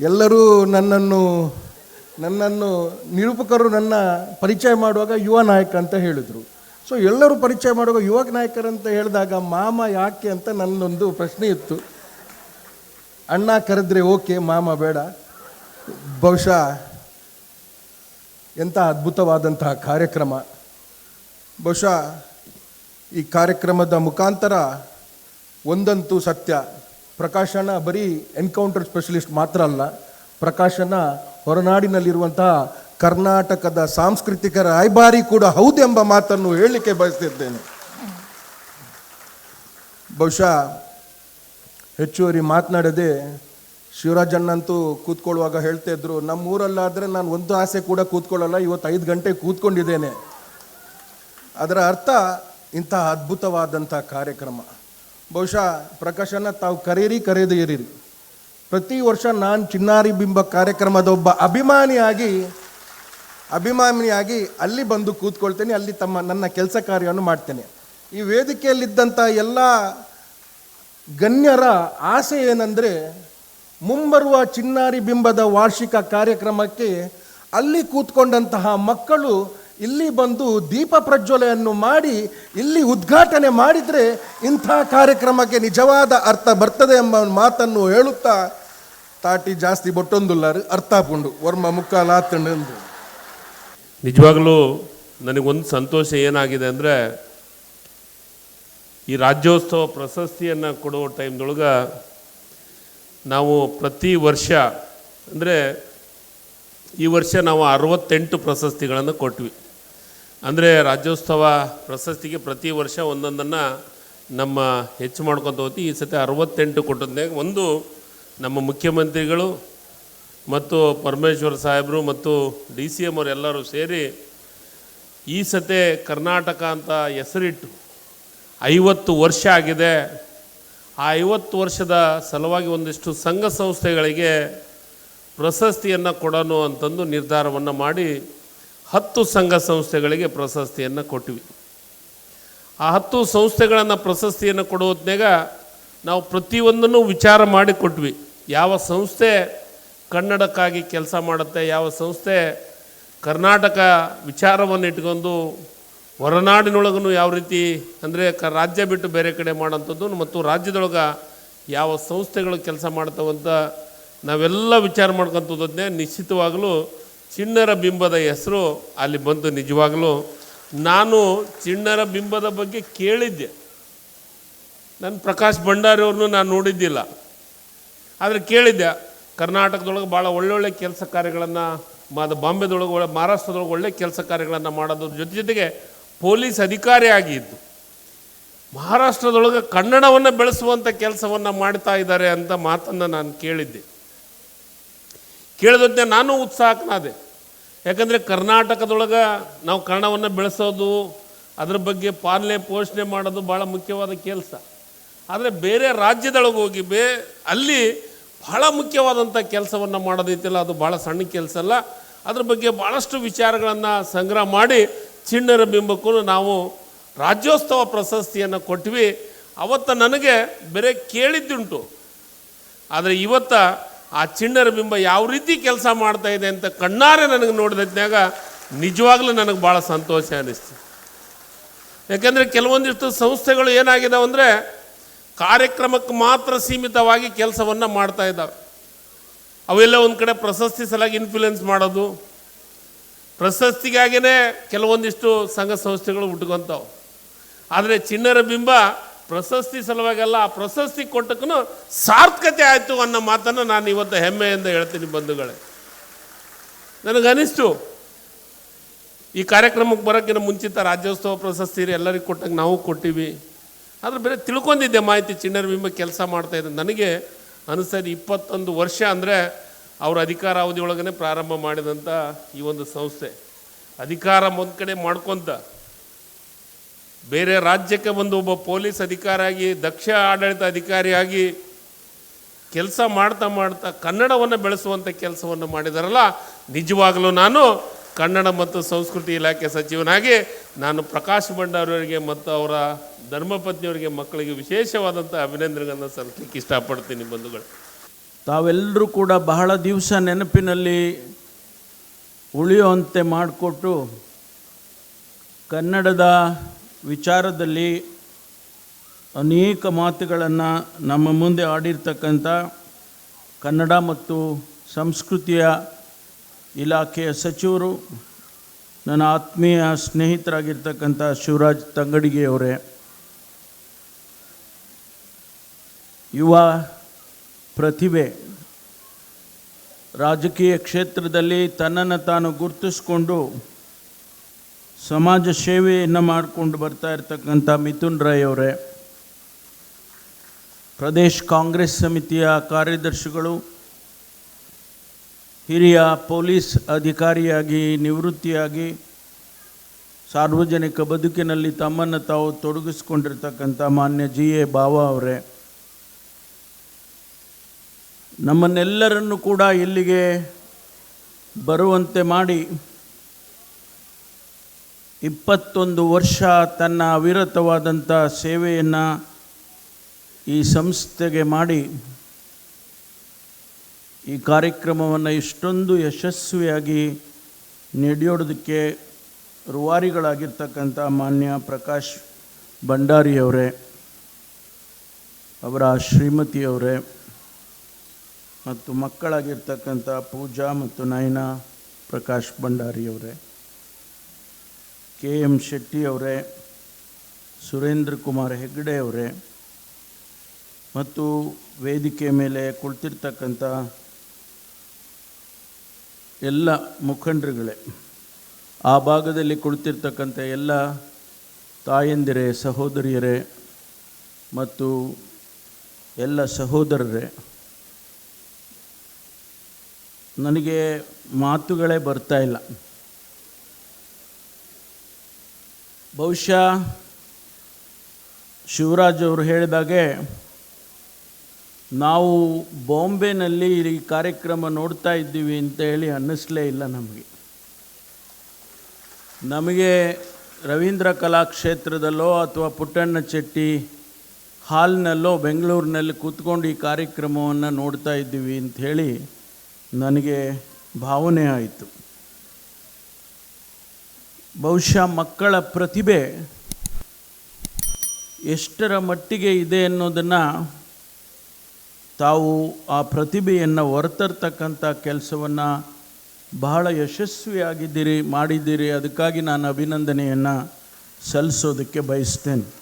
ಎಲ್ಲರೂ ನನ್ನನ್ನು ನನ್ನನ್ನು ನಿರೂಪಕರು ನನ್ನ ಪರಿಚಯ ಮಾಡುವಾಗ ಯುವ ನಾಯಕ ಅಂತ ಹೇಳಿದರು. ಸೊ ಎಲ್ಲರೂ ಪರಿಚಯ ಮಾಡುವಾಗ ಯುವ ನಾಯಕರಂತ ಹೇಳಿದಾಗ ಮಾಮ ಯಾಕೆ ಅಂತ ನನ್ನೊಂದು ಪ್ರಶ್ನೆ ಇತ್ತು. ಅಣ್ಣ ಕರೆದ್ರೆ ಓಕೆ, ಮಾಮ ಬೇಡ. ಬಹುಶಃ ಎಂಥ ಅದ್ಭುತವಾದಂತಹ ಕಾರ್ಯಕ್ರಮ. ಬಹುಶಃ ಈ ಕಾರ್ಯಕ್ರಮದ ಮುಖಾಂತರ ಒಂದಂತೂ ಸತ್ಯ. ಪ್ರಕಾಶನ ಬರೀ ಎನ್ಕೌಂಟರ್ ಸ್ಪೆಷಲಿಸ್ಟ್ ಮಾತ್ರ ಅಲ್ಲ, ಪ್ರಕಾಶನ ಹೊರನಾಡಿನಲ್ಲಿರುವಂತಹ ಕರ್ನಾಟಕದ ಸಾಂಸ್ಕೃತಿಕ ರಾಯಭಾರಿ ಕೂಡ ಹೌದೆಂಬ ಮಾತನ್ನು ಹೇಳಲಿಕ್ಕೆ ಬಯಸ್ತಿದ್ದೇನೆ. ಬಹುಶಃ ಹೆಚ್ಚುವರಿ ಮಾತನಾಡದೆ ಶಿವರಾಜಣ್ಣಂತೂ ಕೂತ್ಕೊಳ್ಳುವಾಗ ಹೇಳ್ತಾ ಇದ್ರು ನಮ್ಮ ಊರಲ್ಲಾದರೆ ನಾನು ಒಂದು ಆಸೆ ಕೂಡ ಕೂತ್ಕೊಳ್ಳಲ್ಲ, ಇವತ್ತು ಐದು ಗಂಟೆ ಕೂತ್ಕೊಂಡಿದ್ದೇನೆ. ಅದರ ಅರ್ಥ ಇಂತಹ ಅದ್ಭುತವಾದಂಥ ಕಾರ್ಯಕ್ರಮ. ಬಹುಶಃ ಪ್ರಕಾಶನ ತಾವು ಕರೀರಿ ಕರೆಯದೇ ಇರೀರಿ ಪ್ರತಿ ವರ್ಷ ನಾನು ಚಿನ್ನಾರಿ ಬಿಂಬ ಕಾರ್ಯಕ್ರಮದ ಒಬ್ಬ ಅಭಿಮಾನಿಯಾಗಿ ಅಭಿಮಾನಿಯಾಗಿ ಅಲ್ಲಿ ಬಂದು ಕೂತ್ಕೊಳ್ತೇನೆ, ಅಲ್ಲಿ ತಮ್ಮ ನನ್ನ ಕೆಲಸ ಕಾರ್ಯವನ್ನು ಮಾಡ್ತೇನೆ. ಈ ವೇದಿಕೆಯಲ್ಲಿದ್ದಂಥ ಎಲ್ಲ ಗಣ್ಯರ ಆಸೆ ಏನಂದರೆ, ಮುಂಬರುವ ಚಿನ್ನಾರಿ ಬಿಂಬದ ವಾರ್ಷಿಕ ಕಾರ್ಯಕ್ರಮಕ್ಕೆ ಅಲ್ಲಿ ಕೂತ್ಕೊಂಡಂತಹ ಮಕ್ಕಳು ಇಲ್ಲಿ ಬಂದು ದೀಪ ಪ್ರಜ್ವಲೆಯನ್ನು ಮಾಡಿ, ಇಲ್ಲಿ ಉದ್ಘಾಟನೆ ಮಾಡಿದರೆ ಇಂಥ ಕಾರ್ಯಕ್ರಮಕ್ಕೆ ನಿಜವಾದ ಅರ್ಥ ಬರ್ತದೆ ಎಂಬ ಮಾತನ್ನು ಹೇಳುತ್ತಾ, ತಾಟಿ ಜಾಸ್ತಿ ಬೊಟ್ಟೊಂದುಲ್ಲಾರು ಅರ್ಥ ಪುಂಡು, ವರ್ಮ ಮುಕ್ಕಾಲಾತಂಡು ನಿಜವಾಗಲೂ ನನಗೊಂದು ಸಂತೋಷ ಏನಾಗಿದೆ ಅಂದರೆ, ಈ ರಾಜ್ಯೋತ್ಸವ ಪ್ರಶಸ್ತಿಯನ್ನು ಕೊಡುವ ಟೈಮ್ದೊಳಗೆ ನಾವು ಪ್ರತಿ ವರ್ಷ, ಅಂದರೆ ಈ ವರ್ಷ ನಾವು ಅರವತ್ತೆಂಟು ಪ್ರಶಸ್ತಿಗಳನ್ನು ಕೊಟ್ವಿ. ಅಂದರೆ ರಾಜ್ಯೋತ್ಸವ ಪ್ರಶಸ್ತಿಗೆ ಪ್ರತಿ ವರ್ಷ ಒಂದೊಂದನ್ನು ನಮ್ಮ ಹೆಚ್ಚು ಮಾಡ್ಕೊತ ಹೋಗ್ತೀವಿ. ಈ ಸತಿ ಅರವತ್ತೆಂಟು ಕೊಟ್ಟದ್ನಾಗ ಒಂದು ನಮ್ಮ ಮುಖ್ಯಮಂತ್ರಿಗಳು ಮತ್ತು ಪರಮೇಶ್ವರ್ ಸಾಹೇಬರು ಮತ್ತು ಡಿ ಸಿ ಎಂ ಅವರೆಲ್ಲರೂ ಸೇರಿ ಈ ಸತೆ ಕರ್ನಾಟಕ ಅಂತ ಹೆಸರಿಟ್ಟು ಐವತ್ತು ವರ್ಷ ಆಗಿದೆ. ಆ ಐವತ್ತು ವರ್ಷದ ಸಲುವಾಗಿ ಒಂದಿಷ್ಟು ಸಂಘ ಸಂಸ್ಥೆಗಳಿಗೆ ಪ್ರಶಸ್ತಿಯನ್ನು ಕೊಡೋಣ ಅಂತಂದು ನಿರ್ಧಾರವನ್ನು ಮಾಡಿ ಹತ್ತು ಸಂಘ ಸಂಸ್ಥೆಗಳಿಗೆ ಪ್ರಶಸ್ತಿಯನ್ನು ಕೊಟ್ವಿ ಆ ಹತ್ತು ಸಂಸ್ಥೆಗಳನ್ನು ಪ್ರಶಸ್ತಿಯನ್ನು ಕೊಡೋದ್ನಾಗ ನಾವು ಪ್ರತಿಯೊಂದನ್ನು ವಿಚಾರ ಮಾಡಿ ಕೊಟ್ವಿ. ಯಾವ ಸಂಸ್ಥೆ ಕನ್ನಡಕ್ಕಾಗಿ ಕೆಲಸ ಮಾಡುತ್ತೆ, ಯಾವ ಸಂಸ್ಥೆ ಕರ್ನಾಟಕ ವಿಚಾರವನ್ನು ಇಟ್ಕೊಂಡು ಹೊರನಾಡಿನೊಳಗೂ ಯಾವ ರೀತಿ ಅಂದರೆ ಕ ರಾಜ್ಯ ಬಿಟ್ಟು ಬೇರೆ ಕಡೆ ಮಾಡೋಂಥದ್ದು ಮತ್ತು ರಾಜ್ಯದೊಳಗೆ ಯಾವ ಸಂಸ್ಥೆಗಳು ಕೆಲಸ ಮಾಡ್ತಾವಂತ ನಾವೆಲ್ಲ ವಿಚಾರ ಮಾಡ್ಕೊಂಥದ್ದೇ ನಿಶ್ಚಿತವಾಗಲೂ ಚಿಣ್ಣರ ಬಿಂಬದ ಹೆಸರು ಅಲ್ಲಿ ಬಂತು ನಿಜವಾಗಲೂ ನಾನು ಚಿಣ್ಣರ ಬಿಂಬದ ಬಗ್ಗೆ ಕೇಳಿದ್ದೆ. ನನ್ನ ಪ್ರಕಾಶ್ ಭಂಡಾರಿ ಅವ್ರನ್ನೂ ನಾನು ನೋಡಿದ್ದಿಲ್ಲ. ಆದರೆ ಕೇಳಿದ್ದೆ, ಕರ್ನಾಟಕದೊಳಗೆ ಭಾಳ ಒಳ್ಳೊಳ್ಳೆ ಕೆಲಸ ಕಾರ್ಯಗಳನ್ನು ಮಾದ ಬಾಂಬೆದೊಳಗೆ ಒಳ್ಳೆ, ಮಹಾರಾಷ್ಟ್ರದೊಳಗೆ ಒಳ್ಳೆ ಕೆಲಸ ಕಾರ್ಯಗಳನ್ನು ಮಾಡೋದ್ರ ಜೊತೆ ಜೊತೆಗೆ ಪೊಲೀಸ್ ಅಧಿಕಾರಿ ಆಗಿದ್ದು. ಮಹಾರಾಷ್ಟ್ರದೊಳಗೆ ಕನ್ನಡವನ್ನು ಬೆಳೆಸುವಂಥ ಕೆಲಸವನ್ನು ಮಾಡ್ತಾ ಇದ್ದಾರೆ ಅಂತ ಮಾತನ್ನು ನಾನು ಕೇಳಿದ್ದೆ. ಕೇಳಿದಂತೆ ನಾನು ಉತ್ಸಾಹಕನಾದೆ. ಯಾಕಂದರೆ ಕರ್ನಾಟಕದೊಳಗೆ ನಾವು ಕನ್ನಡವನ್ನು ಬೆಳೆಸೋದು, ಅದ್ರ ಬಗ್ಗೆ ಪಾಲನೆ, ಪೋಷಣೆ ಮಾಡೋದು ಭಾಳ ಮುಖ್ಯವಾದ ಕೆಲಸ. ಆದರೆ ಬೇರೆ ರಾಜ್ಯದೊಳಗೆ ಹೋಗಿ ಬೇ, ಅಲ್ಲಿ ಬಹಳ ಮುಖ್ಯವಾದಂಥ ಕೆಲಸವನ್ನು ಮಾಡೋದೈತಿಲ್ಲ, ಅದು ಭಾಳ ಸಣ್ಣ ಕೆಲಸ ಅಲ್ಲ. ಅದ್ರ ಬಗ್ಗೆ ಭಾಳಷ್ಟು ವಿಚಾರಗಳನ್ನು ಸಂಗ್ರಹ ಮಾಡಿ ಚಿಣ್ಣರ ಬಿಂಬಕ್ಕೂ ನಾವು ರಾಜ್ಯೋತ್ಸವ ಪ್ರಶಸ್ತಿಯನ್ನು ಕೊಟ್ವಿ. ಅವತ್ತು ನನಗೆ ಬೇರೆ ಕೇಳಿದ್ದುಂಟು. ಆದರೆ ಇವತ್ತ ಆ ಚಿಣ್ಣರ ಬಿಂಬ ಯಾವ ರೀತಿ ಕೆಲಸ ಮಾಡ್ತಾ ಇದೆ ಅಂತ ಕಣ್ಣಾರೆ ನನಗೆ ನೋಡಿದ್ನಾಗ ನಿಜವಾಗ್ಲೂ ನನಗೆ ಭಾಳ ಸಂತೋಷ ಅನ್ನಿಸ್ತು ಯಾಕೆಂದರೆ ಕೆಲವೊಂದಿಷ್ಟು ಸಂಸ್ಥೆಗಳು ಏನಾಗಿದಾವೆ ಅಂದರೆ ಕಾರ್ಯಕ್ರಮಕ್ಕೆ ಮಾತ್ರ ಸೀಮಿತವಾಗಿ ಕೆಲಸವನ್ನು ಮಾಡ್ತಾ ಇದ್ದಾವೆ ಅವೆಲ್ಲ ಒಂದು ಕಡೆ ಪ್ರಶಸ್ತಿ ಸಲಾಗಿ ಇನ್ಫ್ಲುಯೆನ್ಸ್ ಮಾಡೋದು. ಪ್ರಶಸ್ತಿಗಾಗಿಯೇ ಕೆಲವೊಂದಿಷ್ಟು ಸಂಘ ಸಂಸ್ಥೆಗಳು ಹುಟ್ಕೊತಾವೆ. ಆದರೆ ಚಿಣ್ಣರ ಬಿಂಬ ಪ್ರಶಸ್ತಿ ಸಲುವಾಗೆಲ್ಲ, ಆ ಪ್ರಶಸ್ತಿ ಕೊಟ್ಟಕ್ಕೂ ಸಾರ್ಥಕತೆ ಆಯಿತು ಅನ್ನೋ ಮಾತನ್ನು ನಾನು ಇವತ್ತು ಹೆಮ್ಮೆಯಿಂದ ಹೇಳ್ತೀನಿ ಬಂಧುಗಳೇ. ನನಗನಿಸ್ತು. ಈ ಕಾರ್ಯಕ್ರಮಕ್ಕೆ ಬರೋಕ್ಕಿಂತ ಮುಂಚಿತ ರಾಜ್ಯೋತ್ಸವ ಪ್ರಶಸ್ತಿ ಎಲ್ಲರಿಗೂ ಕೊಟ್ಟಂಗೆ ನಾವು ಕೊಟ್ಟಿವಿ. ಆದರೆ ಬೇರೆ ತಿಳ್ಕೊಂಡಿದ್ದೆ ಮಾಹಿತಿ, ಚಿಣ್ಣರ ಬಿಂಬ ಕೆಲಸ ಮಾಡ್ತಾ ಇದೆ ನನಗೆ ಅನಿಸ್ತದೆ ಇಪ್ಪತ್ತೊಂದು ವರ್ಷ ಅಂದರೆ ಅಧಿಕಾರ ಅಧಿಕಾರಾವಧಿ ಪ್ರಾರಂಭ ಮಾಡಿದಂಥ ಈ ಒಂದು ಸಂಸ್ಥೆ. ಅಧಿಕಾರ ಒಂದು ಕಡೆ ಮಾಡ್ಕೊತ ಬೇರೆ ರಾಜ್ಯಕ್ಕೆ ಬಂದು ಒಬ್ಬ ಪೊಲೀಸ್ ಅಧಿಕಾರಿಯಾಗಿ ದಕ್ಷ ಆಡಳಿತ ಅಧಿಕಾರಿಯಾಗಿ ಕೆಲಸ ಮಾಡ್ತಾ ಮಾಡ್ತಾ ಕನ್ನಡವನ್ನು ಬೆಳೆಸುವಂಥ ಕೆಲಸವನ್ನು ಮಾಡಿದಾರಲ್ಲ, ನಿಜವಾಗಲೂ ನಾನು ಕನ್ನಡ ಮತ್ತು ಸಂಸ್ಕೃತಿ ಇಲಾಖೆ ಸಚಿವನಾಗಿ, ನಾನು ಪ್ರಕಾಶ್ ಭಂಡಾರವರಿಗೆ ಮತ್ತು ಅವರ ಧರ್ಮಪತ್ನಿಯವರಿಗೆ ಮಕ್ಕಳಿಗೆ ವಿಶೇಷವಾದಂಥ ಅಭಿನಂದನೆಗಳನ್ನು ಸಲ್ಲಿಸಲಿಕ್ಕೆ ಇಷ್ಟಪಡ್ತೀನಿ ಬಂಧುಗಳು. ತಾವೆಲ್ಲರೂ ಕೂಡ ಬಹಳ ದಿವಸ ನೆನಪಿನಲ್ಲಿ ಉಳಿಯುವಂತೆ ಮಾಡಿಕೊಟ್ಟು ಕನ್ನಡದ ವಿಚಾರದಲ್ಲಿ ಅನೇಕ ಮಾತುಗಳನ್ನು ನಮ್ಮ ಮುಂದೆ ಆಡಿರ್ತಕ್ಕಂಥ ಕನ್ನಡ ಮತ್ತು ಸಂಸ್ಕೃತಿಯ ಇಲಾಖೆಯ ಸಚಿವರು, ನನ್ನ ಆತ್ಮೀಯ ಸ್ನೇಹಿತರಾಗಿರ್ತಕ್ಕಂಥ ಶಿವರಾಜ್ ತಂಗಡಿಗೆಯವರೇ, ಯುವ ಪ್ರತಿಭೆ ರಾಜಕೀಯ ಕ್ಷೇತ್ರದಲ್ಲಿ ತನ್ನನ್ನು ತಾನು ಗುರುತಿಸ್ಕೊಂಡು ಸಮಾಜ ಸೇವೆಯನ್ನು ಮಾಡಿಕೊಂಡು ಬರ್ತಾ ಇರ್ತಕ್ಕಂಥ ಮಿಥುನ್ ರಾಯ್ ಅವರೇ, ಪ್ರದೇಶ್ ಕಾಂಗ್ರೆಸ್ ಸಮಿತಿಯ ಕಾರ್ಯದರ್ಶಿಗಳು, ಹಿರಿಯ ಪೊಲೀಸ್ ಅಧಿಕಾರಿಯಾಗಿ, ನಿವೃತ್ತಿಯಾಗಿ, ಸಾರ್ವಜನಿಕ ಬದುಕಿನಲ್ಲಿ ತಮ್ಮನ್ನು ತಾವು ತೊಡಗಿಸ್ಕೊಂಡಿರ್ತಕ್ಕಂಥ ಮಾನ್ಯ ಜಿ ಎ ಬಾವಾ ಅವರೇ, ನಮ್ಮನ್ನೆಲ್ಲರನ್ನು ಕೂಡ ಇಲ್ಲಿಗೆ ಬರುವಂತೆ ಮಾಡಿ ಇಪ್ಪತ್ತೊಂದು ವರ್ಷ ತನ್ನ ಅವಿರತವಾದಂಥ ಸೇವೆಯನ್ನು ಈ ಸಂಸ್ಥೆಗೆ ಮಾಡಿ ಈ ಕಾರ್ಯಕ್ರಮವನ್ನು ಇಷ್ಟೊಂದು ಯಶಸ್ವಿಯಾಗಿ ನಡೆಯೋದಕ್ಕೆ ರುವಾರಿಗಳಾಗಿರ್ತಕ್ಕಂಥ ಮಾನ್ಯ ಪ್ರಕಾಶ್ ಭಂಡಾರಿಯವರೇ ಅವರ ಶ್ರೀಮತಿಯವರೇ ಮತ್ತು ಮಕ್ಕಳಾಗಿರ್ತಕ್ಕಂಥ ಪೂಜಾ ಮತ್ತು ನಯನ ಪ್ರಕಾಶ್ ಭಂಡಾರಿಯವರೇ ಕೆ ಶೆಟ್ಟಿ ಅವರೇ, ಸುರೇಂದ್ರ ಕುಮಾರ್ ಹೆಗ್ಡೆ ಅವರೇ, ಮತ್ತು ವೇದಿಕೆ ಮೇಲೆ ಕುಳಿತಿರ್ತಕ್ಕಂಥ ಎಲ್ಲ ಮುಖಂಡರುಗಳೇ, ಆ ಭಾಗದಲ್ಲಿ ಕುಳಿತಿರ್ತಕ್ಕಂಥ ಎಲ್ಲ ತಾಯಂದಿರೇ, ಸಹೋದರಿಯರೇ ಮತ್ತು ಎಲ್ಲ ಸಹೋದರರೇ, ನನಗೆ ಮಾತುಗಳೇ ಬರ್ತಾ ಇಲ್ಲ. ಬಹುಶಃ ಶಿವರಾಜ್ ಅವರು ಹೇಳಿದಾಗೆ, ನಾವು ಬಾಂಬೆನಲ್ಲಿ ಈ ಕಾರ್ಯಕ್ರಮ ನೋಡ್ತಾ ಇದ್ದೀವಿ ಅಂತ ಹೇಳಿ ಅನ್ನಿಸ್ಲೇ ಇಲ್ಲ ನಮಗೆ. ನಮಗೆ ರವೀಂದ್ರ ಕಲಾಕ್ಷೇತ್ರದಲ್ಲೋ ಅಥವಾ ಪುಟ್ಟಣ್ಣ ಚೆಟ್ಟಿ ಹಾಲ್ನಲ್ಲೋ ಬೆಂಗಳೂರಿನಲ್ಲಿ ಕೂತ್ಕೊಂಡು ಈ ಕಾರ್ಯಕ್ರಮವನ್ನು ನೋಡ್ತಾ ಇದ್ದೀವಿ ಅಂತ ಹೇಳಿ ನನಗೆ ಭಾವನೆ ಆಯಿತು. ಬಹುಶಃ ಮಕ್ಕಳ ಪ್ರತಿಭೆ ಎಷ್ಟರ ಮಟ್ಟಿಗೆ ಇದೆ ಅನ್ನೋದನ್ನು ತಾವು ಆ ಪ್ರತಿಭೆಯನ್ನು ಹೊರತರ್ತಕ್ಕಂಥ ಕೆಲಸವನ್ನು ಬಹಳ ಯಶಸ್ವಿಯಾಗಿದ್ದೀರಿ, ಮಾಡಿದ್ದೀರಿ. ಅದಕ್ಕಾಗಿ ನಾನು ಅಭಿನಂದನೆಯನ್ನು ಸಲ್ಲಿಸೋದಕ್ಕೆ ಬಯಸ್ತೇನೆ.